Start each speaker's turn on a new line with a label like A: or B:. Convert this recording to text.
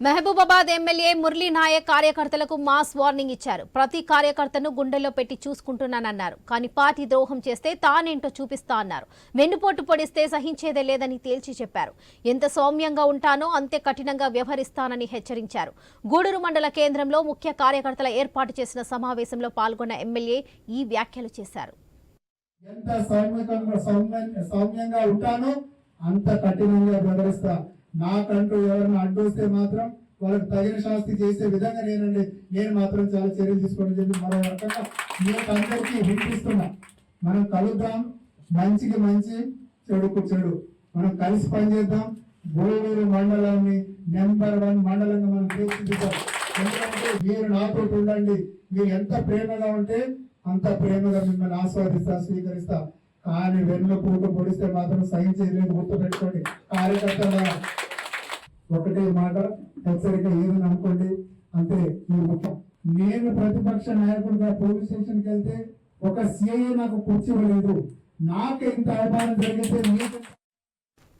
A: Mahabubabad MLA Murali Naik కార్యకర్తలకు mass warning ఇచ్చారు. ప్రతి కార్యకర్తను గుండెల్లో పెట్టి చూసుకుంటున్నానన్నారు. కానీ పార్టీ ద్రోహం చేస్తే తానేంటో చూపిస్తా అన్నారు. వెన్నుపోటు పొడిస్తే సహించేదే లేదని తేల్చి చెప్పారు. ఎంత సౌమ్యంగా ఉంటానో అంతే కఠినంగా వ్యవహరిస్తానని హెచ్చరించారు. గూడూరు మండల కేంద్రంలో ముఖ్య కార్యకర్తల ఏర్పాటు చేసిన సమావేశంలో పాల్గొన్న ఎమ్మెల్యే ఈ వ్యాఖ్యలు చేశారు.
B: ఎంత సౌమ్యంగా సౌమ్యంగా ఉంటానో అంత కఠినంగా వ్యవహరిస్తా నాకంటూ ఎవరైనా అడ్డొస్తే మాత్రం వాళ్ళకి తగిన శాస్తి చేసే విధంగా నేనండి. నేను మాత్రం చాలా చర్యలు తీసుకోవడం చెప్పి మరో రకంగా మీకు అందరికీ వినిపిస్తున్నా. మనం కలుద్దాం. మంచికి మంచి చెడుకు చెడు. మనం కలిసి పనిచేద్దాం. గోడూరు మండలాన్ని నెంబర్ వన్ మండలంగా మనం తీర్చిదిద్దాం ఎందుకంటే మీరు నాతో ఉండండి మీరు ఎంత ప్రేమగా ఉంటే అంత ప్రేమగా మిమ్మల్ని ఆస్వాదిస్తా స్వీకరిస్తా. కానీ వెన్ను పూట పొడిస్తే మాత్రం సహించేది లేదు. గుర్తు పెట్టుకోండి కార్యకర్తల ఒకటే మాట హెచ్చరిక ఏదని అనుకోండి అంతే ఈ ముఖ్యం నేను ప్రతిపక్ష నాయకుడిగా పోలీస్ స్టేషన్కి వెళ్తే ఒక సిఐ నాకు కూర్చోలేదు నాకు ఇంత అవమానం జరిగితే